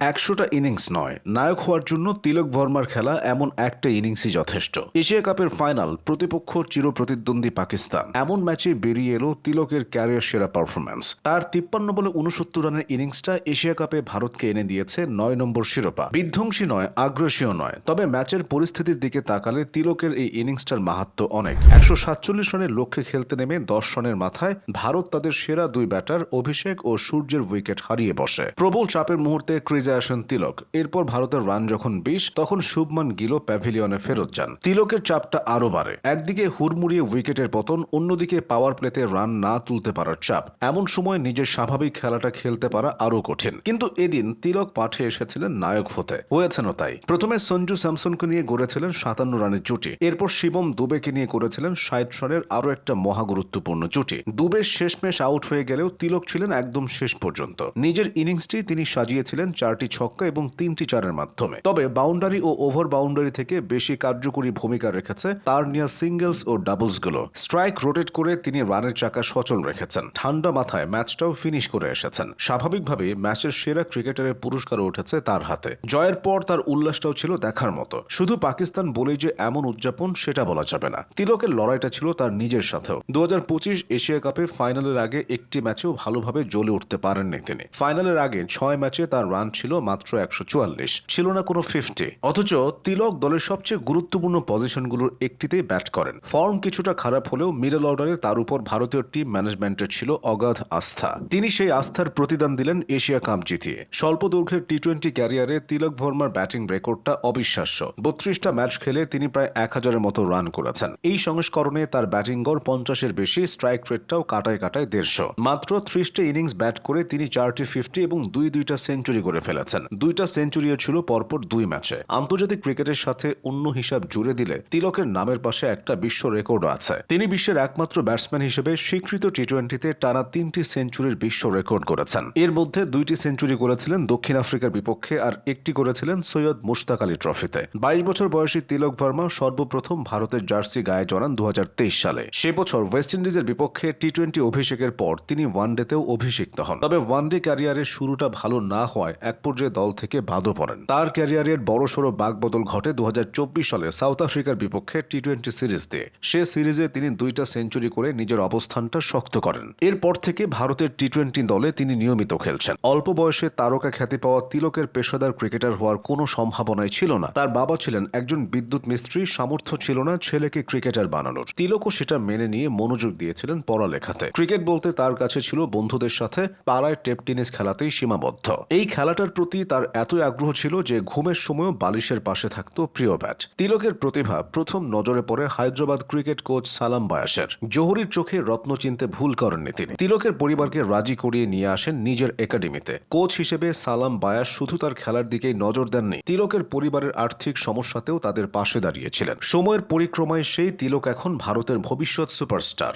একশোটা ইনিংস নয়। নায়ক হওয়ার জন্য তিলক ভর্মার খেলা এমন একটা ইনিংসই যথেষ্ট। এশিয়া কাপের ফাইনাল, প্রতিপক্ষ চিরপ্রতিদ্বন্দ্বী পাকিস্তান। এমন ম্যাচে বেরিয়ে এলো তিলকের ক্যারিয়ার সেরা পারফরম্যান্স। তার তিপ্পান্ন বলে উনসত্তর রানের ইনিংসটা এশিয়া কাপে ভারতকে এনে দিয়েছে নয় নম্বর শিরোপা। বিধ্বংসী নয় আগ্রাসীয় নয়। তবে ম্যাচের পরিস্থিতির দিকে তাকালে তিলকের এই ইনিংসটার মাহাত্ম অনেক। একশো সাতচল্লিশ রানের লক্ষ্যে খেলতে নেমে দশ রানের মাথায় ভারত তাদের সেরা দুই ব্যাটার অভিষেক ও সূর্যের উইকেট হারিয়ে বসে। প্রবল চাপের মুহূর্তে ক্রিজে আসেন তিলক, এরপর ভারতের রান যখন বিশ, তখন শুভমান গিলো প্যাভিলিয়নে ফেরত যান। তিলকের চাপটা আরও বাড়ে। একদিকে হুড়মুড়িয়ে উইকেটের পতন, অন্যদিকে পাওয়ার প্লেতে রান না তুলতে পারার চাপ। এমন সময় নিজের স্বাভাবিক খেলাটা খেলতে পারা আরও কঠিন। কিন্তু এদিন তিলক মাঠে এসেছিলেন নায়ক হতে। হয়েছেনও তাই। প্রথমে সঞ্জু স্যামসনকে নিয়ে গড়েছিলেন সাতান্ন রানের জুটি এরপর শিবম দুবেকে নিয়ে করেছিলেন ষাট রানের আরও একটা মহা গুরুত্বপূর্ণ জুটি দুবে শেষমেশ আউট হয়ে গেলেও তিলক ছিলেন একদম শেষ পর্যন্ত। নিজের ইনিংসটি তিনি সাজিয়েছিলেন চারটি ছক্কা এবং তিনটি চারের মাধ্যমে। তবে বাউন্ডারি ও ওভার বাউন্ডারি থেকে বেশি কার্যকরী ভূমিকা রেখেছে তার নেওয়া সিঙ্গেলস ও ডাবলসগুলো স্ট্রাইক রোটেট করে তিনি রানের চাকা সচল রেখেছেন। ঠান্ডা মাথায় ম্যাচটাও ফিনিশ করে এসেছেন। স্বাভাবিকভাবে ম্যাচের সেরা ক্রিকেটারের পুরস্কার উঠেছে তার হাতে। জয়ের পর তার উল্লাসটাও ছিল দেখার মতো। শুধু পাকিস্তান বলেই যে এমন উদযাপন সেটা বলা যাবে না। তিলকের লড়াইটা ছিল তার নিজের সাথেও। দু হাজার পঁচিশ এশিয়া কাপে ফাইনালের আগে একটি ম্যাচেও ভালোভাবে জ্বলে উঠতে পারেননি তিনি। ফাইনালের আগে ছয় ম্যাচে তার রান ছিল মাত্র একশো চুয়াল্লিশ, ছিল না কোনো ফিফটি অথচ তিলক দলের সবচেয়ে গুরুত্বপূর্ণ পজিশনগুলোর একটিতেই ব্যাট করেন। ফর্ম কিছুটা খারাপ হলেও মিডল অর্ডারে তার উপর ভারতীয় টিম ম্যানেজমেন্টের ছিল অগাধ আস্থা। তিনি সেই আস্থার প্রতিদান দিলেন এশিয়া কাপ জিতিয়ে। স্বল্প দৈর্ঘ্যের টি টোয়েন্টি ক্যারিয়ারে তিলক ভর্মার ব্যাটিং রেকর্ডটা অবিশ্বাস্য। বত্রিশটা ম্যাচ খেলে তিনি প্রায় এক হাজারের মতো রান করেছেন। এই সংস্করণে তার ব্যাটিং গড় পঞ্চাশের বেশি স্ট্রাইক রেটটাও কাটায় কাটায় দেড়শো। মাত্র ত্রিশটা ইনিংস ব্যাট করে তিনি চারটি ফিফটি এবং দুই দুইটা সেঞ্চুরি করে ফেলেছেন দুইটা সেঞ্চুরিও ছিল, পরপর দুই ম্যাচে। আন্তর্জাতিক ক্রিকেটের সাথে অন্য হিসাব জুড়ে দিলে তিলকের নামের পাশে একটা বিশ্ব রেকর্ডও আছে। তিনি বিশ্বের একমাত্র ব্যাটসম্যান হিসেবে স্বীকৃত টি টোয়েন্টিতে টানা তিনটি সেঞ্চুরির বিশ্ব রেকর্ড করেছেন। এর মধ্যে দুইটি সেঞ্চুরি করেছিলেন দক্ষিণ আফ্রিকার বিপক্ষে আর একটি করেছিলেন সৈয়দ মুশতাক আলী ট্রফিতে। বাইশ বছর বয়সী তিলক ভার্মা সর্বপ্রথম ভারতের জার্সি গায়ে জড়ান দু হাজার তেইশ সালে। সে বছর ওয়েস্ট ইন্ডিজের বিপক্ষে টি টোয়েন্টি অভিষেকের পর তিনি ওয়ানডেতেও অভিষিক্ত হন। তবে ওয়ানডে ক্যারিয়ারের শুরুটা ভালো না হওয়ায় এক পর্যায়ে দল থেকে বাদও পড়েন। তার ক্যারিয়ারের বড়সড় বাগবদল ঘটে দুহাজার চব্বিশ সালে সাউথ আফ্রিকার বিপক্ষে টি টোয়েন্টি সিরিজ দিয়ে সে সিরিজে তিনি দুইটা সেঞ্চুরি করে নিজের অবস্থানটা শক্ত করেন। এরপর থেকে ভারতের টি টোয়েন্টি দলে তিনি নিয়মিত খেলছেন। অল্প বয়সে তারকা খ্যাতি পাওয়া তিলকের পেশাদার ক্রিকেটার হওয়ার কোনো সম্ভাবনাই ছিল না। তার বাবা ছিলেন একজন বিদ্যুৎ মিস্ত্রি, সামর্থ্য ছিল না ছেলেকে ক্রিকেটার বানানোর। তিলকও সেটা মেনে নিয়ে মনোযোগ দিয়েছিলেন পড়ালেখাতে। ক্রিকেট বলতে তার কাছে ছিল বন্ধুদের সাথে পাড়ায় টেপ টেনিস খেলাতেই সীমাবদ্ধ। এই খেলাটার প্রতি তার এতই আগ্রহ ছিল যে ঘুমের সময়ও বালিশের পাশে থাকতো প্রিয় ব্যাট। তিলকের প্রতিভা প্রথম নজরে পড়ে হায়দ্রাবাদ ক্রিকেট কোচ সালাম বায়াসের। জহুরির চোখে রত্ন চিনতে ভুল করেননি তিনি। তিলকের পরিবারকে রাজি করিয়ে নিয়ে আসেন নিজের একাডেমিতে। কোচ হিসেবে সালাম বায়াস শুধু তার খেলার দিকেই নজর দেননি, তিলকের পরিবারের আর্থিক সমস্যাতেও তাদের পাশে দাঁড়িয়েছিলেন। সময়ের পরিক্রমায় সেই তিলক এখন ভারতের ভবিষ্যৎ সুপারস্টার।